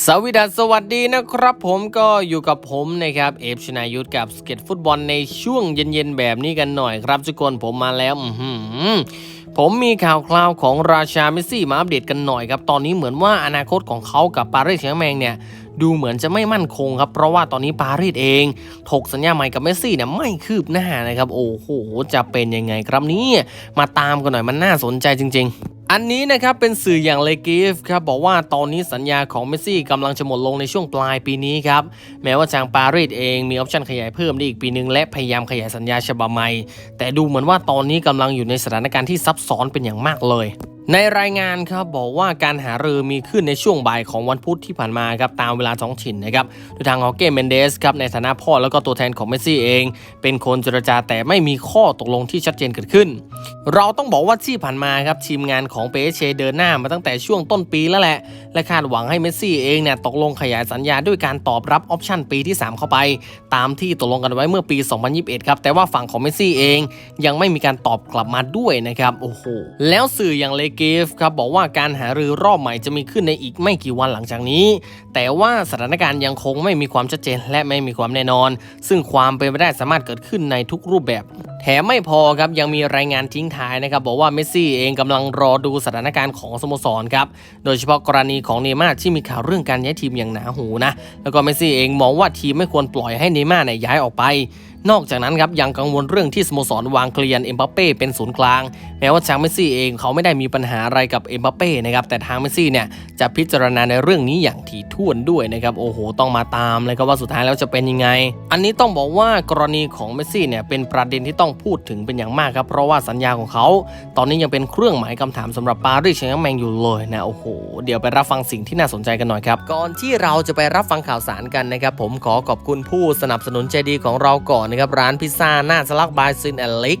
สวัสดีสวัสดีนะครับผมก็อยู่กับผมนะครับเอฟชนายุทธกับสเก็ตฟุตบอลในช่วงเย็นๆแบบนี้กันหน่อยครับทุกคนผมมาแล้วอืผมมีข่าวคราวของราชาเมสซี่มาอัปเดตกันหน่อยครับ ตอนนี้เหมือนว่าอนาคตของเขากับปารีสแซงต์แมงเนี่ย ดูเหมือนจะไม่มั่นคงครับ เพราะว่าตอนนี้ปารีสเอง ถกสัญญาใหม่กับเมสซี่เนี่ยไม่คืบหน้านะครับ โอ้โห จะเป็นยังไงครับนี้มาตามกันหน่อยมันน่าสนใจจริง ๆอันนี้นะครับเป็นสื่ออย่างเลกิฟครับบอกว่าตอนนี้สัญญาของเมสซี่กำลังจะหมดลงในช่วงปลายปีนี้ครับ แม้ว่าทางปารีสเองมีออปชันขยายเพิ่มได้อีกปีหนึ่งและพยายามขยายสัญญาฉบับใหม่ แต่ดูเหมือนว่าตอนนี้กำลังอยู่ในสถานการณ์ที่ซับซ้อนเป็นอย่างมากเลย ในรายงานครับบอกว่าการหารือมีขึ้นในช่วงบ่ายของวันพุธที่ผ่านมาครับตามเวลาท้องถิ่นนะครับโดยทางฮอเก้เมนเดสครับในฐานะพ่อแล้วก็ตัวแทนของเมสซี่เอง เป็นคนเจรจาแต่ไม่มีข้อตกลงที่ชัดเจนเกิดขึ้น เราต้องบอกว่าที่ผ่านมาครับทีมงานของเปเชเดินหน้ามาตั้งแต่ช่วงต้นปีแล้วแหละ และคาดหวังให้เมสซี่เองเนี่ยตกลงขยายสัญญาด้วยการตอบรับออปชั่นปีที่ 3 เข้าไป ตามที่ตกลงกันไว้เมื่อปี 2021 ครับแต่ว่าฝั่งของเมสซี่เอง ยังไม่มีการตอบกลับมาด้วยนะครับโอ้โหแล้วสื่ออย่างเลกฟครับบอกว่าการหารือรอบใหม่จะมีขึ้นในอีกไม่กี่วันหลังจากนี้ แต่ว่าสถานการณ์ยังคงไม่มีความชัดเจนและไม่มีความแน่นอน ซึ่งความเป็นไปได้สามารถเกิดขึ้นในทุกรูปแบบ แถมไม่พอครับยังมีรายงานทิ้งท้ายนะครับบอกว่าเมสซี่เองกำลังรอดูสถานการณ์ของสโมสรครับโดยเฉพาะกรณีของเนย์ม่าร์ที่มีข่าวเรื่องการย้ายทีมอย่างหนาหูนะแล้วก็เมสซี่เองมองว่าทีมไม่ควรปล่อยให้เนย์ม่าร์เนี่ยย้ายออกไป นอกจากนั้นครับยังกังวลเรื่องที่สโมสรวางเคลียนเอ็มบัปเป้เป็นศูนย์กลาง แม้ว่าทางเมสซี่เองเขาไม่ได้มีปัญหาอะไรกับเอ็มบัปเป้นะครับแต่ทางเมสซี่เนี่ยจะพิจารณาในเรื่องนี้อย่างถี่ ถ้วนด้วยนะครับโอ้โหต้องมาตามเลยครับว่าสุดท้ายแล้วจะเป็นยังไง อันนี้ต้องบอกว่ากรณีของเมสซี่เนี่ยเป็นประเด็นที่ต้องพูดถึงเป็นอย่างมากครับเพราะว่าสัญญาของเขา ตอนนี้ยังเป็นเครื่องหมายคำถามสำหรับปารีสแซงต์แมงอยู่เลยนะโอ้โหเดี๋ยวไปรับฟังสิ่งที่น่าสนใจกันหน่อยครับก่อนที่เราจะไปรับฟังข่าวสารกันนะครับผมขอขอบคุณผู้สนับสนุนใจดีของเราก่อนนะครับร้านพิซซ่าหน้าสลักบายซินแอนลิก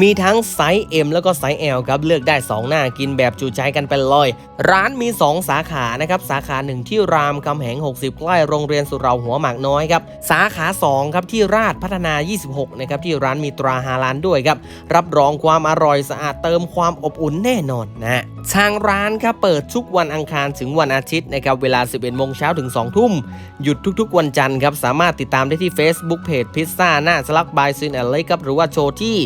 มีทั้งไซส์ M แล้วก็ไซส์ L ครับเลือกได้ 2 หน้ากินแบบจุใจกันไปเลยร้านมี 2 สาขานะครับสาขา 1 ที่รามคำแหง 60 ใกล้โรงเรียนสุเหราหัวหมากน้อยครับสาขา 2 ครับที่ราชพัฒนา 26 นะครับที่ร้านมีตราฮาลานด้วยครับรับรองความอร่อยสะอาดเติมความอบอุ่นแน่นอนนะทางร้านครับเปิดทุกวันอังคารถึงวันอาทิตย์นะครับเวลา 11โมงเช้าถึง 2 ทุ่ม หยุดทุกๆ วันจันทร์ครับสามารถติดตามได้ที่ Facebook Page พิซซ่าหน้าสลักบายซินแอนเลครับหรือว่าโชว์ที่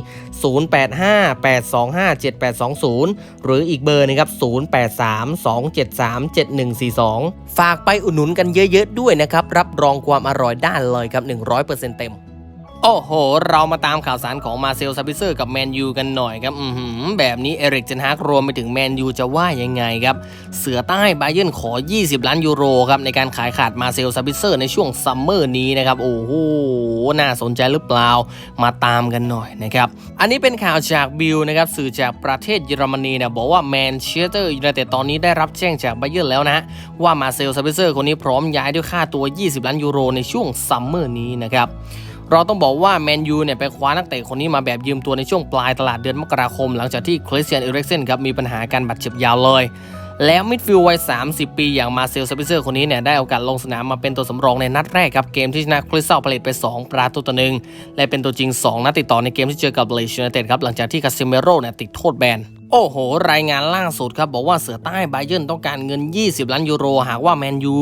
0858257820 หรืออีกเบอร์นะครับ0832737142 ฝากไปอุดหนุนกันเยอะๆด้วยนะครับ รับรองความอร่อยได้เลยครับ 100%เต็ม โอ้โห เรามาตามข่าวสารของมาเซลซาบิเซอร์กับแมนยูกันหน่อยครับอืแบบนี้เอริกเจนฮากรวมไปถึงแมนยูจะว่ายังไงครับ เสือใต้ไบเยนขอ 20 ล้านยูโรครับในการขายขาดมาเซลซาบิเซอร์ในช่วงซัมเมอร์นี้นะครับ โอ้โห น่าสนใจหรือเปล่า มาตามกันหน่อยนะครับ อันนี้เป็นข่าวจากบิลนะครับสื่อจากประเทศเยอรมนีเนี่ยบอกว่าแมนเชสเตอร์ยูไนเต็ดตอนนี้ได้รับแจ้งจากไบเยนแล้วนะว่ามาเซลซาบิเซอร์คนนี้พร้อมย้ายด้วยค่าตัว 20 ล้านยูโรในช่วงซัมเมอร์นี้นะครับ เราต้องบอกว่าแมนยูเนี่ยไปคว้านักเตะคนนี้มาแบบยืมตัวในช่วงปลายตลาดเดือนมกราคม หลังจากที่คริสเตียนเอริกเซนครับมีปัญหาการบาดเจ็บยาวเลย แล้วมิดฟิลด์วัย 30 ปีอย่างมาเซลซาบิเซอร์คนนี้เนี่ยได้โอกาสลงสนามมาเป็นตัวสำรองในนัดแรกครับเกมที่ชนะคริสตัลพาเลตไป 2 ประตูต่อหนึ่งและเป็นตัวจริง 2 นัดติดต่อในเกมที่เจอกับเลชยูไนเต็ดครับหลังจากที่คาซิเมโร่เนี่ยติดโทษแบน โอ้โห รายงานล่าสุดครับ บอกว่าเสือใต้ไบเยนต้องการเงิน 20 ล้านยูโร หากว่าแมนยู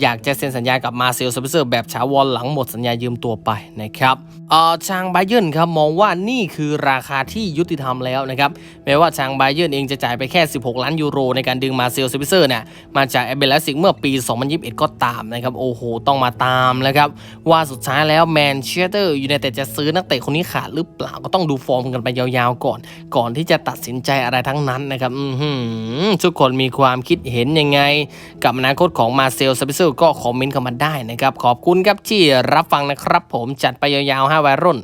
อยากจะเซ็นสัญญากับมาเซลซาบิเซอร์แบบถาวรหลังหมดสัญญายืมตัวไปนะครับเอ่อทางไบเยนครับมองว่านี่คือราคาที่ยุติธรรมแล้วนะครับแม้ว่าทางไบเยนเองจะจ่ายไปแค่ 16 ล้านยูโร ในการดึงมาเซลซาบิเซอร์เนี่ยมาจากเอเบลสิกเมื่อปี 2021 ก็ตามนะครับโอ้โหต้องมาตามแล้วครับว่าสุดท้ายแล้วแมนเชสเตอร์ยูไนเต็ดจะซื้อนักเตะคนนี้ขาดหรือเปล่าก็ต้องดูฟอร์มกันไปยาวๆก่อน ก่อนที่จะตัดสินใจอะไรทั้งนั้นนะครับทุกคนมีความคิดเห็นยังไง กับอนาคตของมาเซลสเปเซอร์ก็คอมเมนต์เข้ามาได้นะครับ ขอบคุณครับที่รับฟังนะครับผมจัดไปยาวๆ5วัยรุ่น